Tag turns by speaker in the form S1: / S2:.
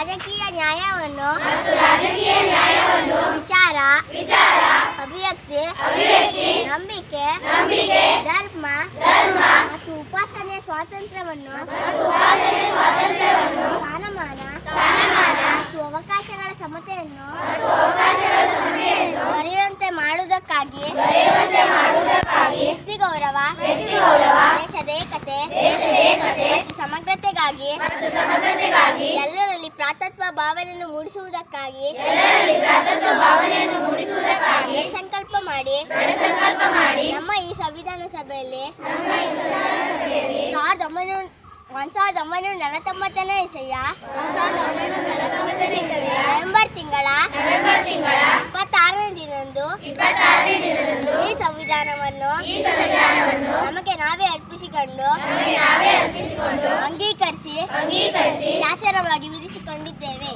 S1: ರಾಜಕೀಯ ನ್ಯಾಯವನ್ನು ರಾಜಕೀಯ ನ್ಯಾಯವನ್ನು ವಿಚಾರ ವಿಚಾರ ಅಭಿವ್ಯಕ್ತಿ ಅಭಿವ್ಯಕ್ತಿ ನಂಬಿಕೆ ನಂಬಿಕೆ ಧರ್ಮ ಧರ್ಮ ಮತ್ತು ಉಪಾಸನೆ ಸ್ವಾತಂತ್ರ್ಯವನ್ನು ಉಪಾಸನೆ ಸ್ವಾತಂತ್ರ್ಯವನ್ನು ಸ್ಥಾನಮಾನ ಸ್ಥಾನಮಾನ ಮತ್ತು ಅವಕಾಶಗಳ ಸಮತೆಯನ್ನು ಅವಕಾಶಗಳ ಸಮತೆಯನ್ನು ದೊರೆಯುವಂತೆ ಮಾಡುವುದಕ್ಕಾಗಿ ದೊರೆಯುವಂತೆ ಮಾಡುವುದಕ್ಕಾಗಿ ವ್ಯಕ್ತಿ ಗೌರವ ವ್ಯಕ್ತಿ ಗೌರವ ದೇಶದ ಏಕತೆ ದೇಶದ ಏಕತೆ ಸಮಗ್ರತೆಗಾಗಿ ಮತ್ತು ಸಮಗ್ರತೆಗಾಗಿ ಎಲ್ಲರಲ್ಲಿ ಪ್ರಾತತ್ವ ಭಾವನೆಯನ್ನು ಮೂಡಿಸುವುದಕ್ಕಾಗಿ ಸಂಕಲ್ಪ ಮಾಡಿ ನಮ್ಮ ಈ ಸಂವಿಧಾನ ಸಭೆಯಲ್ಲಿ ಸಾವಿರದ ಒಂಬೈನೂರ ಒಂದ್ ಸಾವಿರದ ಒಂಬೈನೂರ ನಲವತ್ತೊಂಬತ್ತನೇ ಇಸವಿಯ ನವೆಂಬರ್ ತಿಂಗಳ ಇಪ್ಪತ್ತಾರನೇ ದಿನದಂದು ಸಂವಿಧಾನವನ್ನು ನಮಗೆ ನಾವೇ ಅರ್ಪಿಸಿಕೊಂಡು ಅಂಗೀಕರಿಸಿ ಶಾಸನವಾಗಿ ವಿಧಿಸಿಕೊಂಡಿದ್ದೇವೆ.